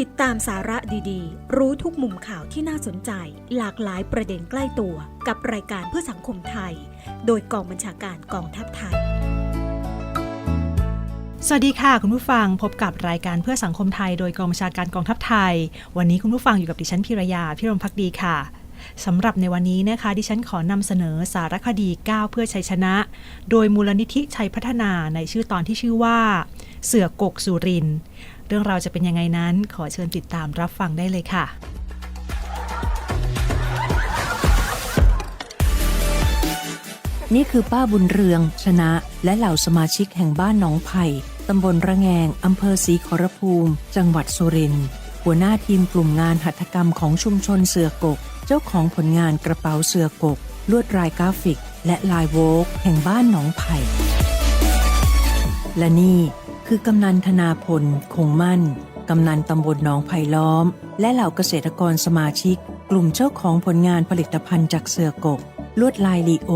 ติดตามสาระดีๆ รู้ทุกมุมข่าวที่น่าสนใจ หลากหลายประเด็นใกล้ตัวกับรายการเพื่อสังคมไทย โดยกองบัญชาการกองทัพไทย สวัสดีค่ะ คุณผู้ฟังพบกับรายการเพื่อสังคมไทย โดยกองบัญชาการกองทัพไทย วันนี้คุณผู้ฟังอยู่กับดิฉันพิรยาพิรมพักดีค่ะสำหรับในวันนี้นะคะ ดิฉันขอนำเสนอสารคดีก้าวเพื่อชัยชนะ โดยมูลนิธิชัยพัฒนาในชื่อตอนที่ชื่อว่า เสือกกสุรินทร์ เรื่องราวจะเป็นยังไงนั้น ขอเชิญติดตามรับฟังได้เลยค่ะนี่คือป้าบุญเรือง ชนะ และเหล่าสมาชิกแห่งบ้านหนองไผ่ตำบลระแงง อำเภอศรีขอรภูมิ จังหวัดสุรินทร์ หัวหน้าทีมกลุ่มงานหัตถกรรมของชุมชนเสือกก เจ้าของผลงานกระเป๋าเสือกก ลวดลายกราฟิก และลายโวกแห่งบ้านหนองไผ่ และนี่ คือกำนันธนาพล คงมั่น กำนันตำบลหนองไผ่ล้อม และเหล่าเกษตรกรสมาชิก กลุ่มเจ้าของผลงานผลิตภัณฑ์จากเสือกก ลวดลายลีโอ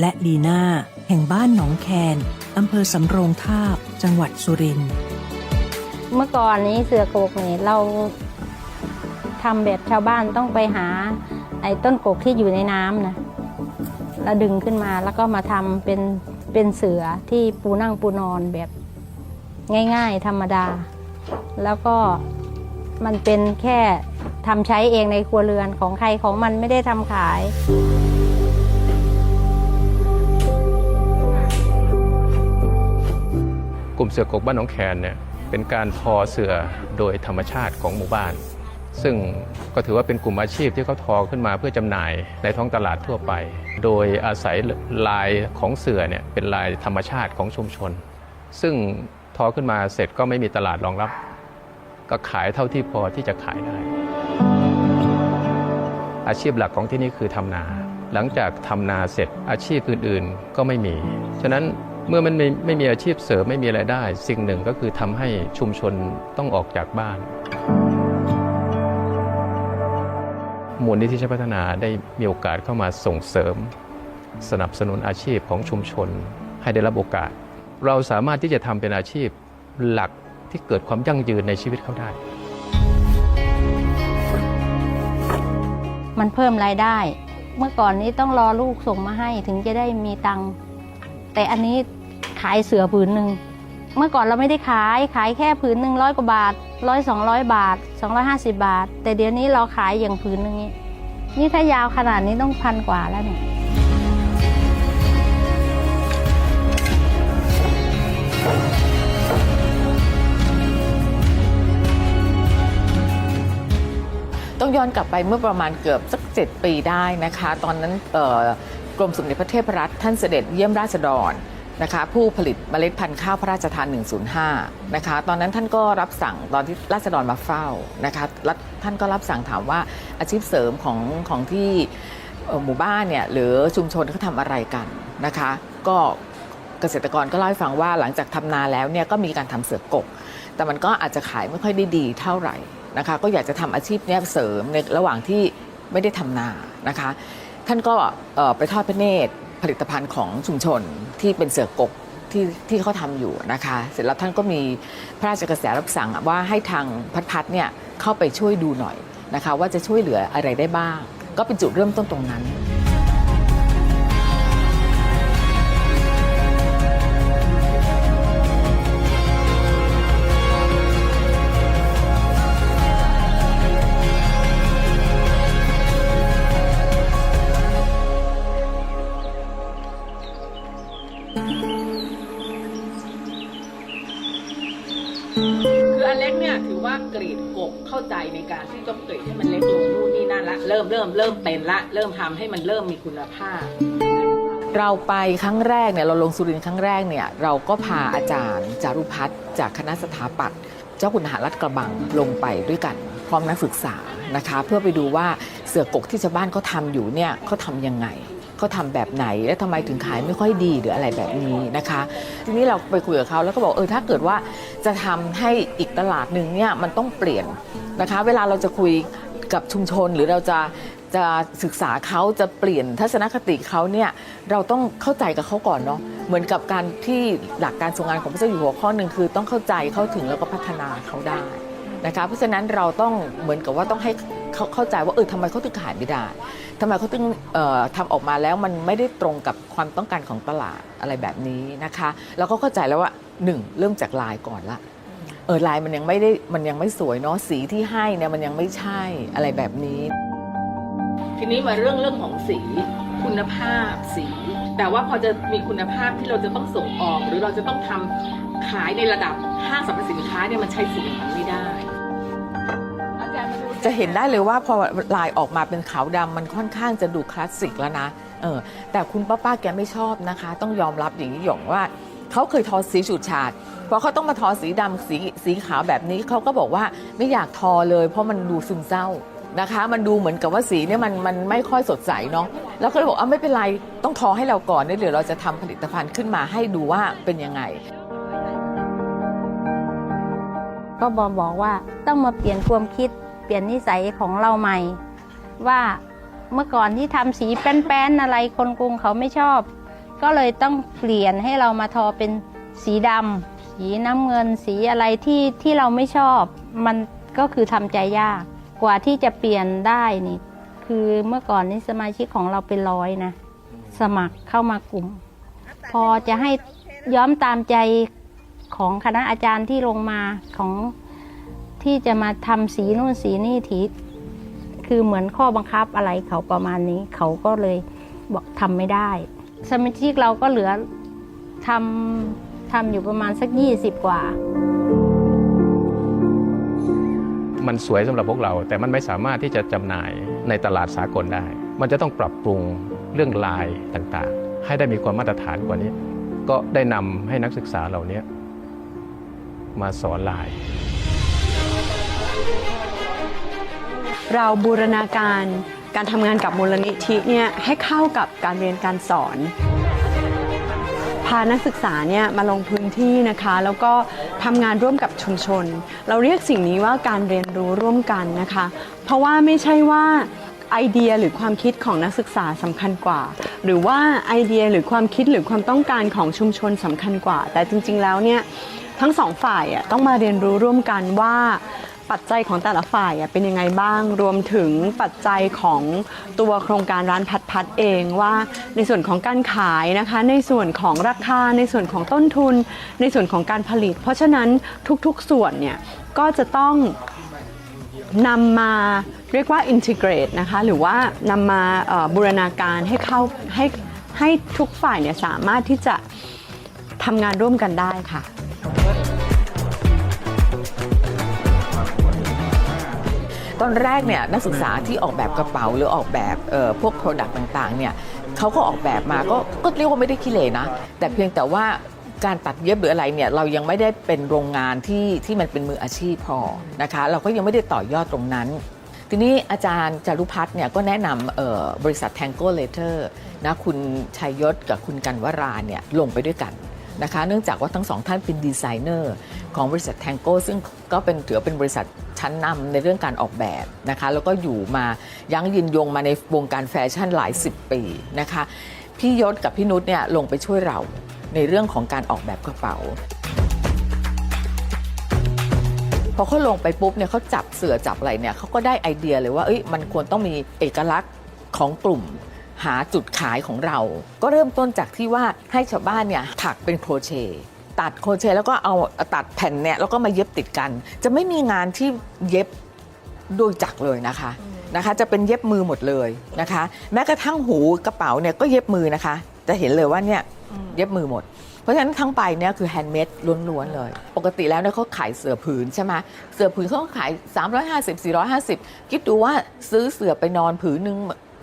และลีน่า แห่งบ้านหนองแคนอำเภอสำโรงทาบ จังหวัดสุรินทร์เมื่อก่อนนี้เสือกกนี่เราทำแบบชาวบ้านต้องไปหา ไอ้ต้นกกที่อยู่ในน้ำนะแล้วดึงขึ้นมาแล้วก็มาทำเป็นเป็นเสือที่ปูนั่งปูนอนแบบ ง่ายๆ ธรรมดา แล้วก็มันเป็นแค่ทำใช้เองในครัวเรือนของใครของมันไม่ได้ทำขายกลุ่มเสือกกบ้านหนองแคนเนี่ยเป็นการทอเสือโดยธรรมชาติของหมู่บ้าน ซึ่งก็ถือว่าเป็นกลุ่มอาชีพที่เขาทอขึ้นมาเพื่อจำหน่ายในท้องตลาดทั่วไป โดยอาศัยลายของเสือเนี่ยเป็นลายธรรมชาติของชุมชน ซึ่ง ทอขึ้นมาเสร็จก็ไม่มีตลาดรองรับ ก็ขายเท่าที่พอที่จะขายได้ อาชีพหลักของที่นี่คือทำนา หลังจากทำนาเสร็จอาชีพอื่นๆก็ไม่มี ฉะนั้นเมื่อมันไม่ไม่มีอาชีพเสริมไม่มีไรายได้ สิ่งหนึ่งก็คือทำให้ชุมชนต้องออกจากบ้านมูลนิธิชัยพัฒนาได้มีโอกาสเข้ามาส่งเสริม สนับสนุนอาชีพของชุมชนให้ได้รับโอกาส เราสามารถที่จะทำเป็นอาชีพหลักที่เกิดความยั่งยืนในชีวิตเขาได้ มันเพิ่มรายได้ เมื่อก่อนนี้ต้องรอลูกส่งมาให้ถึงจะได้มีตังค์แต่อันนี้ขายเสือผืนหนึ่งเมื่อก่อนเราไม่ได้ขายขายแค่ผืนหนึ่งร้อยกว่าบาทร้อยสองร้อยบาทสองร้อยห้าสิบบาท แต่เดี๋ยวนี้เราขายอย่างผืนหนึ่งนี้นี่ถ้ายาวขนาดนี้ต้องพันกว่าแล้วเนี่ย ต้องย้อนกลับไปเมื่อประมาณเกือบสักเจ็ดปีได้นะคะ ตอนนั้นกรมสมเด็จพระเทพรัตน์ท่านเสด็จเยี่ยมราษฎรนะคะผู้ผลิตเมล็ดพันธุ์ข้าวพระราชทาน 105 นะคะ ตอนนั้นท่านก็รับสั่งตอนที่ราษฎรมาเฝ้านะคะแล้วท่านก็รับสั่งถามว่าอาชีพเสริมของของที่หมู่บ้านเนี่ยหรือชุมชนเขาทำอะไรกันนะคะ ก็เกษตรกรก็เล่าให้ฟังว่าหลังจากทำนาแล้วเนี่ยก็มีการทำเสือกก แต่มันก็อาจจะขายไม่ค่อยได้ดีเท่าไหร่ นะคะก็อยากจะทำอาชีพเนี้ยเสริมในระหว่างที่ไม่ได้ทำนานะคะ ท่านก็ไปทอดพระเนตรผลิตภัณฑ์ของชุมชนที่เป็นเสือกกที่ที่เขาทำอยู่นะคะ เสร็จแล้วท่านก็มีพระราชกระแสรับสั่งว่าให้ทางพัดพัดเนี่ยเข้าไปช่วยดูหน่อยนะคะ ว่าจะช่วยเหลืออะไรได้บ้าง ก็เป็นจุดเริ่มต้นตรงนั้น ใจในการที่ต้องกรีดให้มันเล็กลงนู่นนี่นั่นละเริ่มเริ่มเริ่มเป็นละ เริ่มทำให้มันเริ่มมีคุณภาพ เราไปครั้งแรกเนี่ยเราลงสุรินทร์ครั้งแรกเนี่ยเราก็พาอาจารย์ จารุพัฒน์จากคณะสถาปัตย์เจ้าคุณทหารรัฐกระบังลงไปด้วยกัน พร้อมนักศึกษานะคะ เพื่อไปดูว่าเสือกกที่ชาวบ้านเขาทำอยู่เนี่ยเขาทำยังไงเขาทำแบบไหน และทำไมถึงขายไม่ค่อยดีหรืออะไรแบบนี้นะคะ ทีนี้เราไปคุยกับเขาแล้วก็บอกเออถ้าเกิดว่า จะทำให้อีกตลาดหนึ่งเนี่ยมันต้องเปลี่ยนนะคะ เวลาเราจะคุยกับชุมชนหรือเราจะจะศึกษาเขาจะเปลี่ยนทัศนคติเขาเนี่ยเราต้องเข้าใจกับเขาก่อนเนาะเหมือนกับการที่หลักการทรงงานของพระเจ้าอยู่หัวข้อหนึ่งคือ ต้องเข้าใจเข้าถึงแล้วก็พัฒนาเขาได้ นะคะเพราะฉะนั้นเราต้องเหมือนกับว่าต้องให้เขาเข้าใจว่าเออทำไมเขาถึงขายไม่ได้ทำไมเขาถึงทำออกมาแล้วมันไม่ได้ตรงกับความต้องการของตลาดอะไรแบบนี้นะคะแล้วก็เข้าใจแล้วว่าหนึ่งเริ่มจากลายก่อนละเออลายมันยังไม่ได้มันยังไม่สวยเนาะสีที่ให้เนี่ยมันยังไม่ใช่อะไรแบบนี้ ทีนี้มาเรื่องเรื่องของสีคุณภาพสี แต่ว่าพอจะมีคุณภาพที่เราจะต้องส่งออก หรือเราจะต้องทำขายในระดับห้างสรรพสินค้าเนี่ยมันใช้สีอย่างนั้นไจะเห็นได้เลยว่าพอลายออกมาเป็นขาวดำมันค่อนข้างจะดูคลาสสิกแล้วนะเออแต่คุณป้าป้าแกไม่ชอบนะคะ ต้องยอมรับอย่างนี้หยงว่าเขาเคยทอสีฉูดฉาดพอเขาต้องมาทอสีดำสีสีขาวแบบนี้เขาก็บอกว่าไม่อยากทอเลย เพราะมันดูซึมเศร้านะคะ มันดูเหมือนกับว่าสีเนี่ยมันมันไม่ค่อยสดใสเนาะแล้วก็เลยบอกอะไม่เป็นไรต้องทอให้เราก่อนเดี๋ยวเราจะทำผลิตภัณฑ์ขึ้นมาให้ดูว่าเป็นยังไง ก็บอกบอกว่าต้องมาเปลี่ยนความคิด ปลี่ยนนิสัยของเราใหม่ ว่าเมื่อก่อนที่ทำสีแป้นๆอะไรคนกรุงเขาไม่ชอบ ก็เลยต้องเปลี่ยนให้เรามาทอเป็นสีดำสีน้ำเงินสีอะไรที่ที่เราไม่ชอบ มันก็คือทำใจยากกว่าที่จะเปลี่ยนได้นี่ คือเมื่อก่อนนี้สมาชิกของเราเป็นร้อยนะ สมัครเข้ามากลุ่ม พอจะให้ย้อมตามใจของคณะอาจารย์ที่ลงมาของ ที่จะมาทำสีนู่นสีนี่ทีคือเหมือนข้อบังคับอะไรเขาประมาณนี้ เขาก็เลยบอกทำไม่ได้ สมาชิกเราก็เหลือทำทำอยู่ประมาณสัก 20 กว่า มันสวยสำหรับพวกเรา แต่มันไม่สามารถที่จะจำหน่ายในตลาดสากลได้ มันจะต้องปรับปรุงเรื่องลายต่างๆ ให้ได้มีความมาตรฐานกว่านี้ ก็ได้นำให้นักศึกษาเหล่านี้มาสอนลาย เราบูรณาการการทำงานกับมูลนิธิเนี่ยให้เข้ากับการเรียนการสอน พานักศึกษาเนี่ยมาลงพื้นที่นะคะ แล้วก็ทำงานร่วมกับชุมชน เราเรียกสิ่งนี้ว่าการเรียนรู้ร่วมกันนะคะ เพราะว่าไม่ใช่ว่าไอเดียหรือความคิดของนักศึกษาสำคัญกว่า หรือว่าไอเดียหรือความคิดหรือความต้องการของชุมชนสำคัญกว่า แต่จริงๆแล้วเนี่ยทั้งสองฝ่ายอะต้องมาเรียนรู้ร่วมกันว่า ปัจจัยของแต่ละฝ่ายเป็นยังไงบ้าง รวมถึงปัจจัยของตัวโครงการร้านพัดพัดเองว่าในส่วนของการขายนะคะ ในส่วนของราคา ในส่วนของต้นทุน ในส่วนของการผลิต เพราะฉะนั้นทุกๆส่วนเนี่ยก็จะต้องนำมาเรียกว่า integrate นะคะ หรือว่านำมาบูรณาการให้เข้าให้ให้ทุกฝ่ายเนี่ยสามารถที่จะทำงานร่วมกันได้ค่ะ ตอนแรกเนี่ยนักศึกษาที่ออกแบบกระเป๋าหรือออกแบบพวก Product ต่างๆเนี่ยเขาก็ออกแบบมาก็ก็เรียกว่าไม่ได้ขี้เหร่นะ แต่เพียงแต่ว่าการตัดเย็บหรืออะไรเนี่ยเรายังไม่ได้เป็นโรงงานที่ที่มันเป็นมืออาชีพพอนะคะ เราก็ยังไม่ได้ต่อยอดตรงนั้น ทีนี้อาจารย์จารุพัฒน์เนี่ยก็แนะนำบริษัท Tango Later นะคุณชัยยศกับคุณกันวราเนี่ยลงไปด้วยกัน นะคะเนื่องจากว่าทั้งสองท่านเป็นดีไซเนอร์ของบริษัท Tango ซึ่งก็เป็นถือเป็นบริษัทชั้นนำในเรื่องการออกแบบนะคะแล้วก็อยู่มายั้งยืนยงมาในวงการแฟชั่นหลายสิบปีนะคะพี่ยศกับพี่นุชเนี่ยลงไปช่วยเราในเรื่องของการออกแบบกระเป๋าพอเขาลงไปปุ๊บเนี่ยเขาจับเสือจับอะไรเนี่ยเขาก็ได้ไอเดียเลยว่าเอ้ยมันควรต้องมีเอกลักษณ์ของกลุ่ม หาจุดขายของเรา ก็เริ่มต้นจากที่ว่าให้ชาวบ้านเนี่ยถักเป็นโครเชต์ตัดโครเชต์แล้วก็เอาตัดแผ่นเนี่ยแล้วก็มาเย็บติดกัน จะไม่มีงานที่เย็บโดยจักรเลยนะคะนะคะจะเป็นเย็บมือหมดเลยนะคะ แม้กระทั่งหูกระเป๋าเนี่ยก็เย็บมือนะคะ จะเห็นเลยว่าเนี่ยเย็บมือหมด เพราะฉะนั้นทั้งไปเนี่ยคือแฮนด์เมดล้วนๆเลย ปกติแล้วเนี่ยเขาขายเสือผืนใช่ไหมเสือผืนเขาก็ขาย 350 450 คิดดูว่าซื้อเสือไปนอนผืนหนึ่ง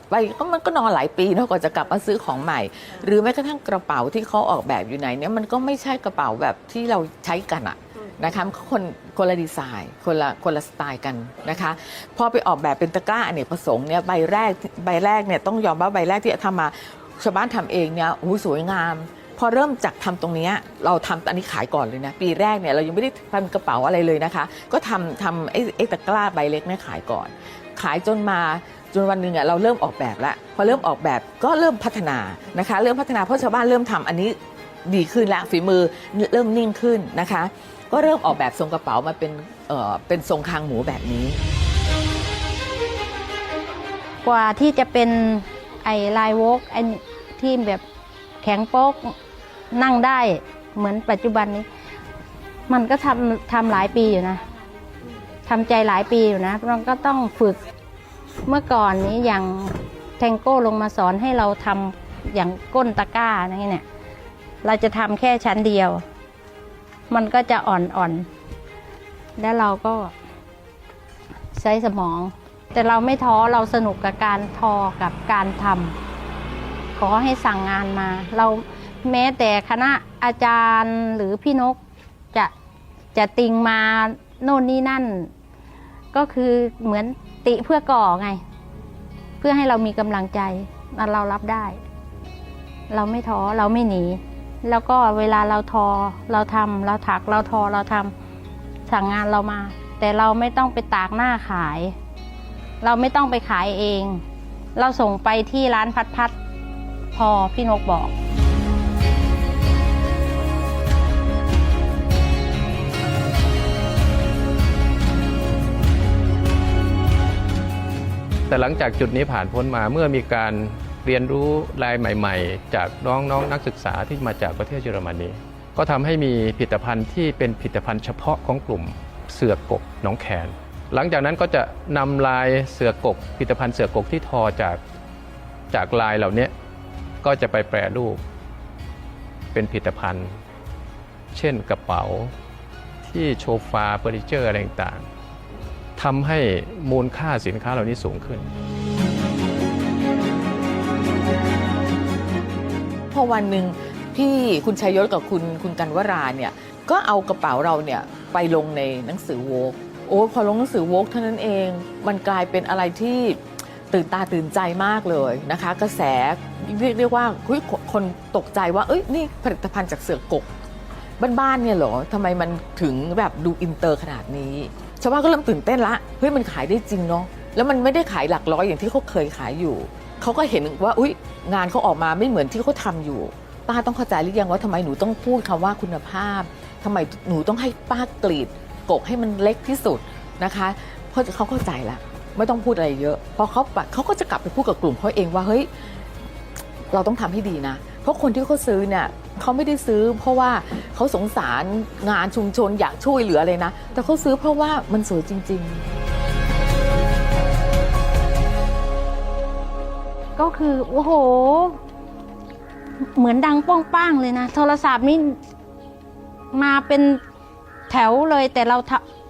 ไปก็มันก็นอนหลายปีเนอะกว่าจะกลับมาซื้อของใหม่ หรือแม้กระทั่งกระเป๋าที่เขาออกแบบอยู่ไหนเนี่ยมันก็ไม่ใช่กระเป๋าแบบที่เราใช้กันอะนะคะคนคนละดีไซน์คนละคนละสไตล์กันนะคะพอไปออกแบบเป็นตะกร้าอเนกประสงค์เนี่ยใบแรกใบแรกเนี่ยต้องยอมว่าใบแรกที่ทำมาชาวบ้านทำเองเนี่ยโอ้โหสวยงาม พอเริ่มจากทำตรงเนี้ยเราทำอันนี้ขายก่อนเลยนะ ปีแรกเนี่ยเรายังไม่ได้ทำกระเป๋าอะไรเลยนะคะ ก็ทำทำไอ้ไอ้ตะกร้าใบเล็กเนี่ยขายก่อน ขายจนมา นวันหนึ่งอะเราเริ่มออกแบบแล้วพอเริ่มออกแบบก็เริ่มพัฒนานะคะ เริ่มพัฒนาเพราะชาวบ้านเริ่มทำอันนี้ดีขึ้นล้วฝีมือเริ่มนิ่งขึ้นนะคะ ก็เริ่มออกแบบทรงกระเป๋ามาเป็นเอ่อเป็นทรงคางหมูแบบนี้ กว่าที่จะเป็นไอ้ลายวกไอ้ที่แบบแข็งโป๊กนั่งได้เหมือนปัจจุบันนี้ มันก็ทำทำหลายปีอยู่นะทำใจหลายปีอยู่นะมันก็ต้องฝึก เมื่อก่อนนี้อย่างแทงโก้ลงมาสอนให้เราทำอย่างก้นตะกร้านี่เนี่ย เราจะทำแค่ชั้นเดียว มันก็จะอ่อนๆ แล้วเราก็ใช้สมอง แต่เราไม่ท้อเราสนุกกับการทอกับการทำขอให้สั่งงานมา เราแม้แต่คณะอาจารย์หรือพี่นกจะจะติงมาโน่นนี่นั่น ก็คือเหมือน ติเพื่อก่อไง เพื่อให้เรามีกำลังใจเรารับได้ เราไม่ท้อเราไม่หนี แล้วก็เวลาเราทอ เราทำเราถักเราทอเราทำสั่งงานเรามา แต่เราไม่ต้องไปตากหน้าขาย เราไม่ต้องไปขายเอง เราส่งไปที่ร้านพัดพัดพอพี่นกบอก แต่หลังจากจุดนี้ผ่านพ้นมาเมื่อมีการเรียนรู้รายใหม่ ๆ จากน้องๆนนักศึกษาที่มาจากประเทศเยอรมนีก็ทำให้มีผลิตภัณฑ์ที่เป็นผลิตภัณฑ์เฉพาะของกลุ่มเสือกกน้องแคนหลังจากนั้นก็จะนำลายเสือกกผลิตภัณฑ์เสือกกที่ทอจากจากลายเหล่านี้ก็จะไปแปรรูป เป็นผลิตภัณฑ์ เช่นกระเป๋าที่โชฟาเฟอร์นิเจอร์อะไรต่าง ทำให้มูลค่าสินค้าเหล่านี้สูงขึ้น พอวันหนึ่งพี่คุณชัยยศกับคุณคุณกันวราเนี่ยก็เอากระเป๋าเราเนี่ยไปลงในหนังสือโวกโอ้พอลงหนังสือโวกเท่านั้นเอง มันกลายเป็นอะไรที่ตื่นตาตื่นใจมากเลยนะคะ กระแสเรียกเรียกว่าคนตกใจว่าเอ้ยนี่ผลิตภัณฑ์จากเสือกกบ้านๆเนี่ยเหรอทำไมมันถึงแบบดูอินเตอร์ขนาดนี้ ชาวบ้านก็เริ่มตื่นเต้นละเฮ้ยมันขายได้จริงเนาะแล้วมันไม่ได้ขายหลักร้อยอย่างที่เขาเคยขายอยู่เขาก็เห็นว่าอุ้ยงานเขาออกมาไม่เหมือนที่เขาทำอยู่ ป้าต้องเข้าใจหรือยังว่าทำไมหนูต้องพูดคำว่าคุณภาพทำไมหนูต้องให้ป้ากรีดกกให้มันเล็กที่สุดนะคะเพราะเขาเข้าใจละไม่ต้องพูดอะไรเยอะพราะเขาปะเขาก็จะกลับไปพูดกับกลุ่มเขาเองว่าเฮ้ยเราต้องทำให้ดีนะ เพราะคนที่เขาซื้อเนี่ย เขาไม่ได้ซื้อ เพราะว่าเขาสงสารงานชุมชนอยากช่วยเหลือเลยนะ แต่เขาซื้อเพราะว่ามันสวยจริง ๆก็คือโอ้โห เหมือนดังป้องป้างเลยนะ โทรศัพท์นี่มาเป็นแถวเลย แต่เรา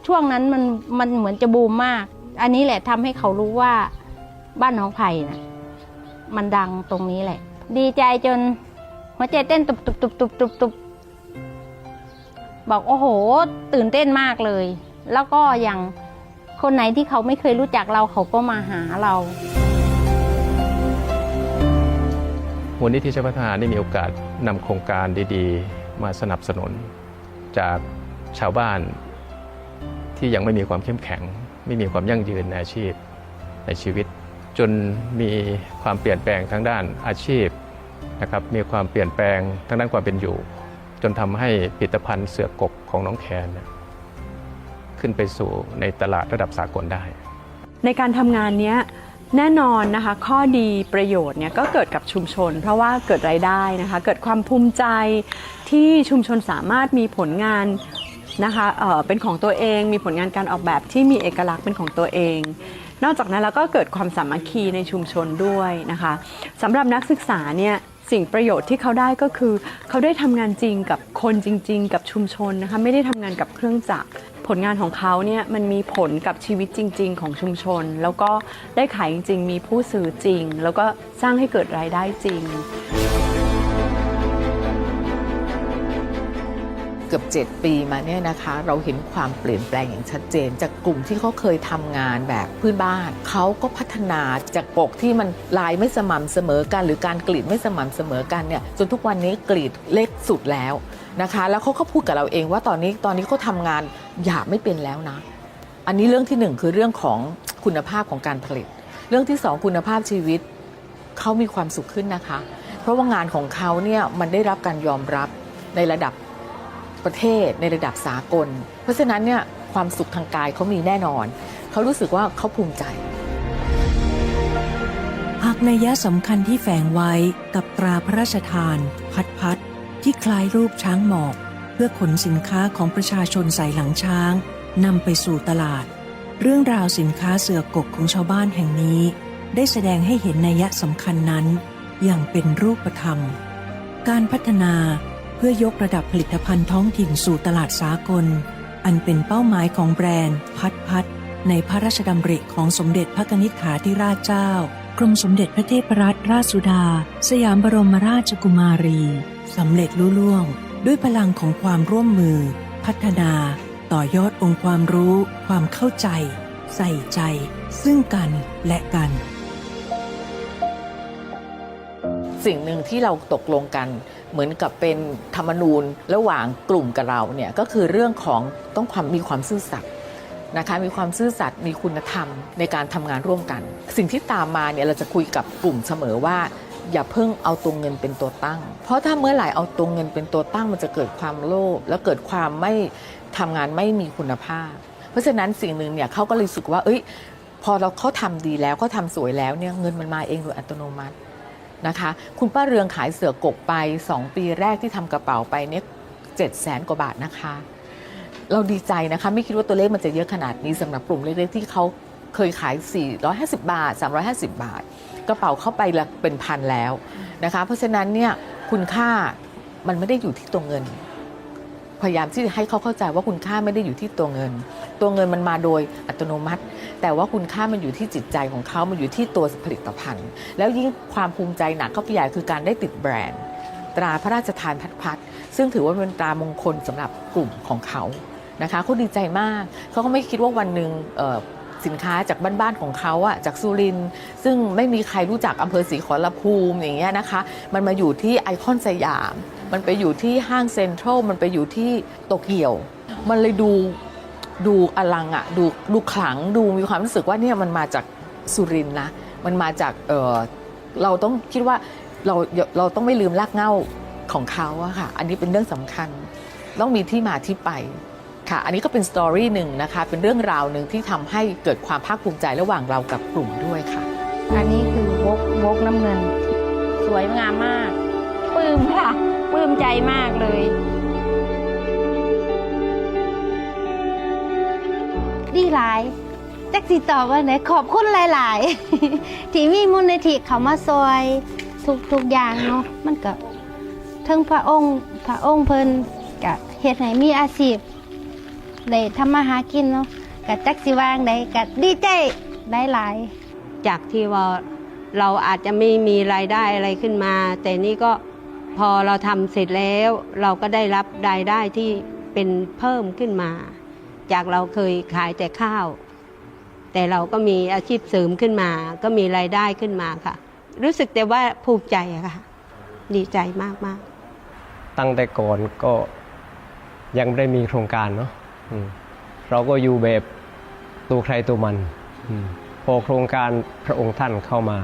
ช่วงนั้นมันมันเหมือนจะบูมมาก อันนี้แหละทำให้เขารู้ว่าบ้านหน้องไผ่นะมันดังตรงนี้แหละ ดีใจจน หัวใจเต้นตุบตุบตุบตุบตุบตุบบอกโอ้โห ตื่นเต้นมากเลย แล้วก็อย่างคนไหนที่เขาไม่เคยรู้จักเราเขาก็มาหาเรามูลนิธิชัยพัฒนาได้มีโอกาสนำโครงการดีๆ มาสนับสนุน จากชาวบ้านที่ยังไม่มีความเข้มแข็ง ไม่มีความยั่งยืนในอาชีพในชีวิต จนมีความเปลี่ยนแปลงทางด้านอาชีพ นะครับมีความเปลี่ยนแปลงทางด้านความเป็นอยู่ จนทำให้ผลิตภัณฑ์เสือกกของน้องแคนขึ้นไปสู่ในตลาดระดับสากลได้ ในการทำงานนี้แน่นอนนะคะ ข้อดีประโยชน์เนี่ยก็เกิดกับชุมชน เพราะว่าเกิดรายได้นะคะ เกิดความภูมิใจที่ชุมชนสามารถมีผลงานนะคะเเป็นของตัวเอง มีผลงานการออกแบบที่มีเอกลักษณ์เป็นของตัวเอง นอกจากนั้นแล้วก็เกิดความสามัคคีในชุมชนด้วยนะคะสำหรับนักศึกษาเนี่ยสิ่งประโยชน์ที่เขาได้ก็คือ เขาได้ทำงานจริงกับคนจริง ๆ กับชุมชนนะคะไม่ได้ทำงานกับเครื่องจักรผลงานของเขาเนี่ยมันมีผลกับชีวิตจริง ๆ ของชุมชน แล้วก็ได้ขายจริง ๆ มีผู้ซื้อจริง แล้วก็สร้างให้เกิดรายได้จริง เกือบ 7 ปีมาเนี่ยนะคะ เราเห็นความเปลี่ยนแปลงอย่างชัดเจน จากกลุ่มที่เขาเคยทำงานแบบพื้นบ้าน เขาก็พัฒนาจากปกที่มันลายไม่สม่ำเสมอกัน หรือการกรีดไม่สม่ำเสมอกันเนี่ยจนทุกวันนี้กรีดเล็กสุดแล้วนะคะ แล้วเขาก็พูดกับเราเองว่าตอนนี้ตอนนี้เขาทำงานหยาบไม่เป็นแล้วนะ อันนี้เรื่องที่หนึ่งคือเรื่องของคุณภาพของการผลิต เรื่องที่สองคุณภาพชีวิตเขามีความสุขขึ้นนะคะ เพราะว่างานของเขาเนี่ยมันได้รับการยอมรับในระดับ ประเทศในระดับสากล เพราะฉะนั้นเนี่ยความสุขทางกายเขามีแน่นอน เขารู้สึกว่าเขาภูมิใจ หากนัยยะสำคัญที่แฝงไว้กับตราพระราชทาน พัดพัดที่คล้ายรูปช้างหมอก เพื่อขนสินค้าของประชาชนใส่หลังช้างนำไปสู่ตลาด เรื่องราวสินค้าเสือกกของชาวบ้านแห่งนี้ ได้แสดงให้เห็นนัยยะสำคัญนั้น อย่างเป็นรูปธรรม การพัฒนา เพื่อยกระดับผลิตภัณฑ์ท้องถิ่นสู่ตลาดสากล อันเป็นเป้าหมายของแบรนด์ พัดพัดในพระราชดำริของสมเด็จพระนิษฐาธิราชเจ้ากรมสมเด็จพระเทพรัตนราชสุดา สยามบรมราชกุมารีสำเร็จลุล่วง ด้วยพลังของความร่วมมือ พัฒนา ต่อยอดองค์ความรู้ ความเข้าใจ ใส่ใจ ซึ่งกันและกัน สิ่งหนึ่งที่เราตกลงกัน เหมือนกับเป็นธรรมนูญระหว่างกลุ่มกับเราเนี่ยก็คือเรื่องของต้องความมีความซื่อสัตย์นะคะมีความซื่อสัตย์มีคุณธรรมในการทำงานร่วมกัน สิ่งที่ตามมาเนี่ยเราจะคุยกับกลุ่มเสมอว่า อย่าเพิ่งเอาตัวเงินเป็นตัวตั้ง เพราะถ้าเมื่อไหร่เอาตัวเงินเป็นตัวตั้ง มันจะเกิดความโลภแล้วเกิดความไม่ทำงานไม่มีคุณภาพ เพราะฉะนั้นสิ่งหนึ่งเนี่ยเขาก็เลยสึกว่า เอ้ย พอเราเขาทำดีแล้วเขาทำสวยแล้วเนี่ยเงินมันมาเองโดยอัตโนมัติ นะคะ คุณป้าเรืองขายเสือกกไป 2 ปีแรกที่ทำกระเป๋าไปเนี่ยเจ็ดแสนกว่าบาทนะคะ เราดีใจนะคะ ไม่คิดว่าตัวเลขมันจะเยอะขนาดนี้สำหรับกลุ่มเล็กๆที่เขาเคยขาย 450 บาท 350 บาท กระเป๋าเข้าไปละเป็นพันแล้วนะคะ เพราะฉะนั้นเนี่ยคุณค่ามันไม่ได้อยู่ที่ตัวเงิน พยายามที่จะให้เขาเข้าใจว่าคุณค่าไม่ได้อยู่ที่ตัวเงิน ตัวเงินมันมาโดยอัตโนมัติ แต่ว่าคุณค่ามันอยู่ที่จิตใจของเขามันอยู่ที่ตัวผลิตภัณฑ์ แล้วยิ่งความภูมิใจหนักเข้าไปใหญ่คือการได้ติดแบรนด์ ตราพระราชทานพัดพัดซึ่งถือว่าเป็นตรามงคลสำหรับกลุ่มของเขานะคะเขาดีใจมากเขาก็ไม่คิดว่าวันหนึ่งสินค้าจากบ้านๆของเขาอะจากสุรินซึ่งไม่มีใครรู้จักอำเภอศรีขอรภูมิอย่างเงี้ยนะคะ มันมาอยู่ที่ไอคอนสยาม มันไปอยู่ที่ห้างเซ็นทรัลมันไปอยู่ที่โตเกียว มันเลยดูดูอลังอะดูดูขลังดูมีความรู้สึกว่าเนี่ยมันมาจากสุรินนะ มันมาจากเออเราต้องคิดว่าเราเราต้องไม่ลืมรากเหง้าของเขาอะค่ะ อันนี้เป็นเรื่องสำคัญ ต้องมีที่มาที่ไปค่ะ อันนี้ก็เป็นสตอรี่หนึ่งนะคะ เป็นเรื่องราวหนึ่งที่ทำให้เกิดความภาคภูมิใจระหว่างเรากับกลุ่มด้วยค่ะ อันนี้คือวกวกน้ำเงิน สวยงามมากปลื้มค่ะ ลื้มใจมากเลย ดีหลายแจ็คสิตอบว่าไหนขอบคุณหลาย ๆ ที่มีมูลนิธิเขามาซอยทุกทุกอย่างเนาะมันก็เทิงพระองค์พระองค์เพิ่นกะเฮ็ดให้มีอาชีพได้ทำมาหากินเนาะกะจักสิวางได้กะดีใจได้หลาย จากที่ว่าเราอาจจะไม่มีรายได้อะไรขึ้นมา แต่นี่ก็ พอเราทำเสร็จแล้วเราก็ได้รับรายได้ที่เป็นเพิ่มขึ้นมา จากเราเคยขายแต่ข้าว แต่เราก็มีอาชีพเสริมขึ้นมา ก็มีรายได้ขึ้นมาค่ะ รู้สึกแต่ว่าภูมิใจค่ะ ดีใจมากๆตั้งแต่ก่อนก็ยังไม่ได้มีโครงการเนาะเราก็อยู่แบบตัวใครตัวมันพอโครงการพระองค์ท่านเข้ามา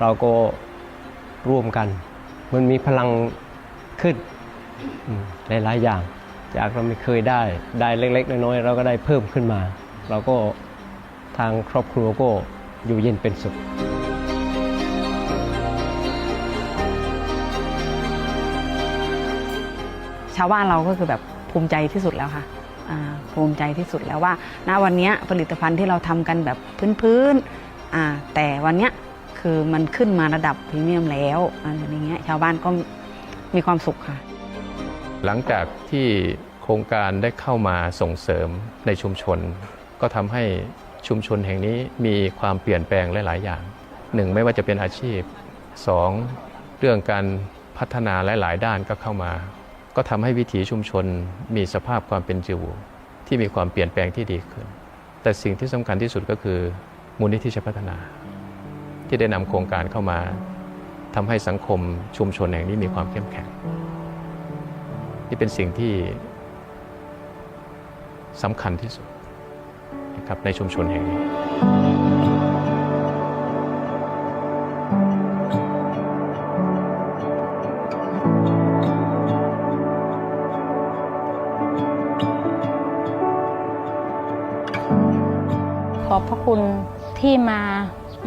เราก็ร่วมกัน มันมีพลังขึ้นหลายๆอย่าง จากเราไม่เคยได้ได้เล็ก ๆ น้อยๆเราก็ได้เพิ่มขึ้นมา เราก็ทางครอบครัวก็อยู่เย็นเป็นสุขชาวบ้านเราก็คือแบบภูมิใจที่สุดแล้วค่ะภูมิใจที่สุดแล้วว่า ณวันนี้ผลิตภัณฑ์ที่เราทำกันแบบพื้นๆแต่วันนี้ คือมันขึ้นมาระดับพรีเมียมแล้วอะไรอย่างเงี้ยชาวบ้านก็มีความสุขค่ะ หลังจากที่โครงการได้เข้ามาส่งเสริมในชุมชน ก็ทำให้ชุมชนแห่งนี้มีความเปลี่ยนแปลงหลาย ๆ อย่างหนึ่งไม่ว่าจะเป็นอาชีพสองเรื่องการพัฒนาหลาย ๆ ด้านก็เข้ามา ก็ทำให้วิถีชุมชนมีสภาพความเป็นอยู่ที่มีความเปลี่ยนแปลงที่ดีขึ้น แต่สิ่งที่สำคัญที่สุดก็คือมูลนิธิชพัฒนา ที่ได้นำโครงการเข้ามาทำให้สังคมชุมชนแห่งนี้มีความเข้มแข็ง นี่เป็นสิ่งที่สำคัญที่สุดนะครับในชุมชนแห่งนี้ขอบพระคุณที่มา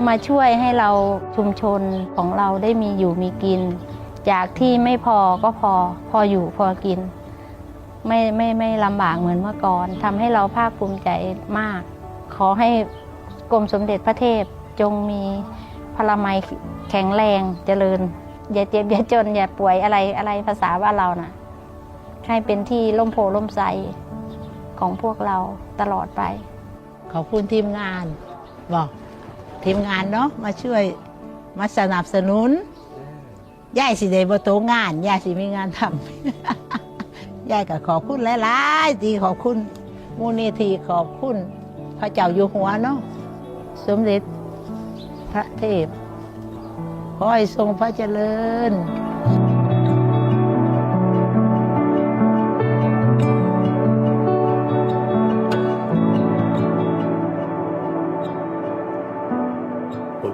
มาช่วยให้เราชุมชนของเราได้มีอยู่มีกิน จากที่ไม่พอก็พอพออยู่พอกิน ไม่ไม่ไม่ลำบากเหมือนเมื่อก่อนทำให้เราภาคภูมิใจมาก ขอให้กรมสมเด็จพระเทพจงมีพลามัยแข็งแรงเจริญ อย่าเจ็บอย่าจนอย่าป่วยอะไรอะไรภาษาว่าเรานะ่ะ ให้เป็นที่ร่มโพล่มไทรของพวกเราตลอดไป ขอบคุณทีมงานบอก ทีมงานเนาะมาช่วยมาสนับสนุนยายสิได้บ่โตงานยายสิมีงานทำยายก็ขอบคุณหลายๆทีขอบคุณมูลนิธิขอบคุณ พระเจ้าอยู่หัวเนาะสมเด็จพระเทพขอให้ทรงพระเจริญ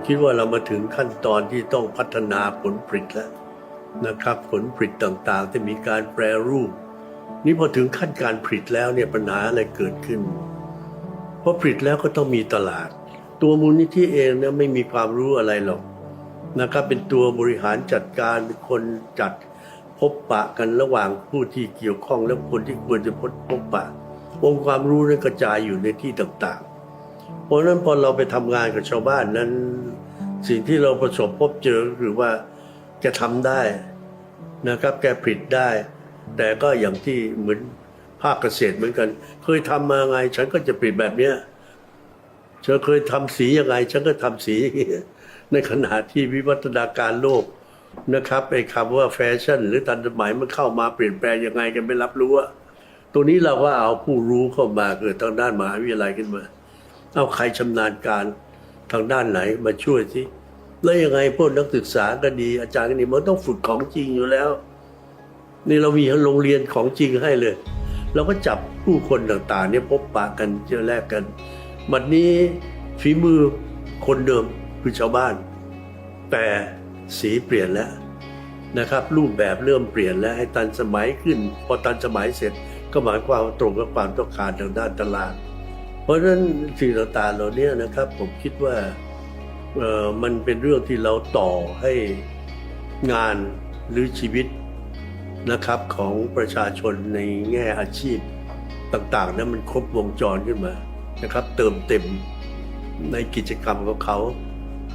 คิดว่าเรามาถึงขั้นตอนที่ต้องพัฒนาผลผลิตแล้วนะครับ ผลผลิตต่างๆที่มีการแปรรูป นี่พอถึงขั้นการผลิตแล้วเนี่ยปัญหาอะไรเกิดขึ้นพอผลิตแล้วก็ต้องมีตลาด ตัวมูลนิธิเองเนี่ยไม่มีความรู้อะไรหรอกนะครับเป็นตัวบริหารจัดการเป็นคนจัดพบปะกันระหว่างผู้ที่เกี่ยวข้องและคนที่ควรจะพบพบปะ องค์ความรู้นั้นกระจายอยู่ในที่ต่างๆ เพราะฉะนั้นพอเราไปทำงานกับชาวบ้านนั้น สิ่งที่เราประสบพบเจอก็คือว่าแกทำได้นะครับ แกผลิตได้ แต่ก็อย่างที่เหมือนภาคเกษตรเหมือนกัน เคยทำมาไง ฉันก็จะผลิตแบบเนี้ยเธอเคยทำสียังไง ฉันก็ทำสีอย่างนี้ในขณะที่วิวัฒนาการโลกนะครับไอ้คำว่าแฟชั่น หรือทันสมัยมันเข้ามาเปลี่ยนแปลงยังไงกันไม่รับรู้อะตัวนี้เราก็เอาผู้รู้เข้ามาเกิดทางด้านมหาวิทยาลัยขึ้นมา เอาใครชำนาญการ ทางด้านไหนมาช่วยสิแล้วยังไงพวกนักศึกษาก็ดี อาจารย์ก็ดีมันต้องฝึกของจริงอยู่แล้ว นี่เรามีโรงเรียนของจริงให้เลย เราก็จับผู้คนต่างๆเนี่ยพบปะกันเจอแลกกันบัดนี้ฝีมือคนเดิมคือชาวบ้าน แต่สีเปลี่ยนแล้วนะครับ รูปแบบเริ่มเปลี่ยนแล้วให้ทันสมัยขึ้น พอทันสมัยเสร็จก็หมายความตรงกับความต้องการทางด้านตลาด เพราะฉะนั้นสิ่งต่างๆเหล่านี้นะครับผมคิดว่าเออมันเป็นเรื่องที่เราต่อให้งานหรือชีวิตนะครับของประชาชนในแง่อาชีพต่างๆนั้นมันครบวงจรขึ้นมานะครับ เติมเต็มในกิจกรรมของเขา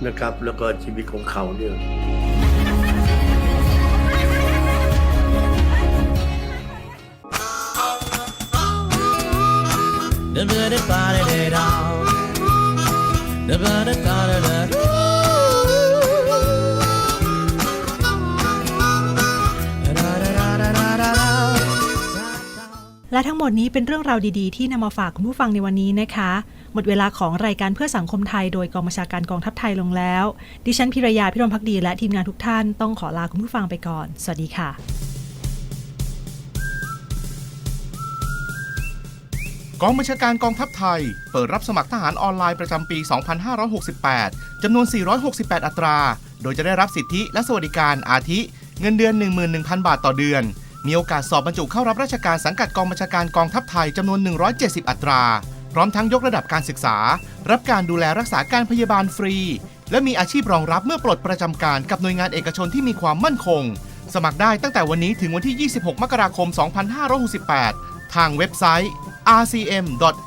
นะครับ แล้วก็ชีวิตของเขาเนี่ย และทั้งหมดนี้เป็นเรื่องราวดีๆ ที่นำมาฝากคุณผู้ฟังในวันนี้นะคะ หมดเวลาของรายการเพื่อสังคมไทยโดยกองบัญชาการกองทัพไทยลงแล้ว ดิฉันพิรยาพิรมพักดีและทีมงานทุกท่านต้องขอลาคุณผู้ฟังไปก่อน สวัสดีค่ะ กองบัญชาการกองทัพไทย เปิดรับสมัครทหารออนไลน์ประจำปี 2568 จำนวน 468 อัตรา โดยจะได้รับสิทธิและสวัสดิการอาทิ เงินเดือน 11,000 บาทต่อเดือน มีโอกาสสอบบรรจุเข้ารับราชการสังกัดกองบัญชาการกองทัพไทยจำนวน 170 อัตรา พร้อมทั้งยกระดับการศึกษา รับการดูแลรักษาการพยาบาลฟรี และมีอาชีพรองรับเมื่อปลดประจำการกับหน่วยงานเอกชนที่มีความมั่นคง สมัครได้ตั้งแต่วันนี้ถึงวันที่ 26 มกราคม 2568 ทางเว็บไซต์ rcm.rta.mi.th